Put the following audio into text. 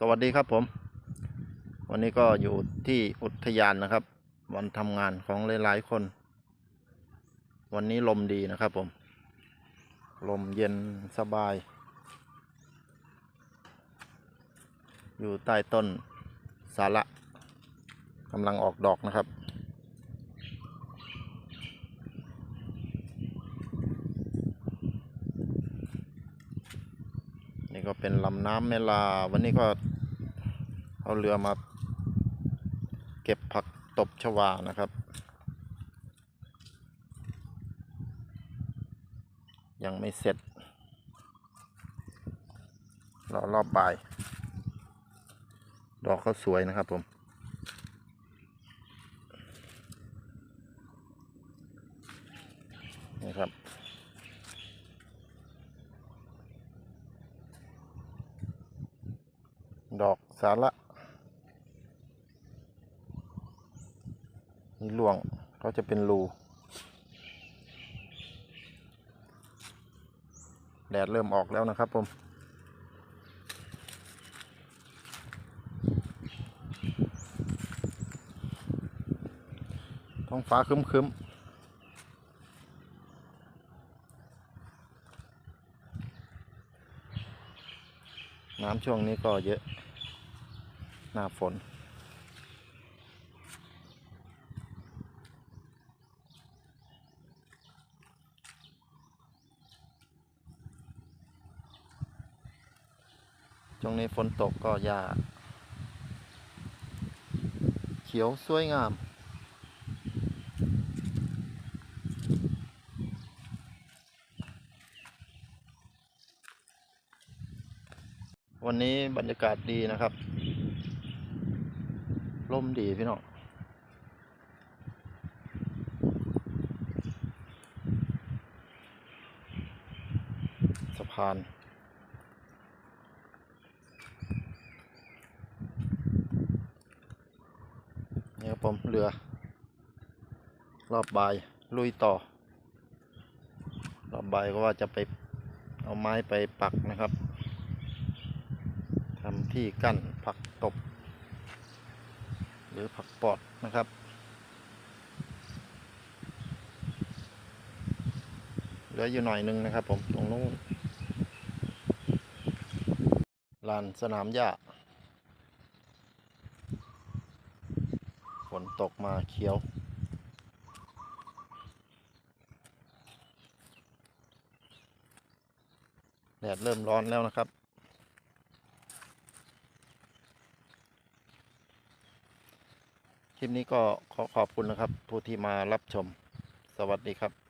สวัสดีครับผม วันนี้ก็อยู่ที่อุทยานนะครับ วันทำงานของหลายๆคน วันนี้ลมดีนะครับผม ลมเย็นสบาย อยู่ใต้ต้นสาระกำลังออกดอกนะครับ ก็เป็นลำน้ำเมลา วันนี้ก็เอาเรือมาเก็บผักตบชวานะครับ ยังไม่เสร็จ รอรอบบ่าย ดอกเขาสวยนะครับผมนี่ครับ ดอกสาระนี่ล่วงเขาจะเป็นรูแดดเริ่มออกแล้วนะครับผมท้องฟ้าคึ้มๆน้ำช่วงนี้ก็เยอะ หน้าฝนช่วงนี้ฝนตกก็หญ้าเขียวสวยงาม วันนี้บรรยากาศดีนะครับ มดีพี่น้องสะพานนี่ครับผมเรือ รอบบาย ลุยต่อ รอบบายก็ว่าจะไปเอาไม้ไปปักนะครับทำที่กั้นผักตบ หรือผักปอดนะครับ เหลืออยู่หน่อยนึงนะครับผมตรงนู้นลานสนามหญ้าฝนตกมาเขียวแดดเริ่มร้อนแล้วนะครับ คลิปนี้ก็ขอขอบคุณนะครับ ผู้ที่มารับชม สวัสดีครับ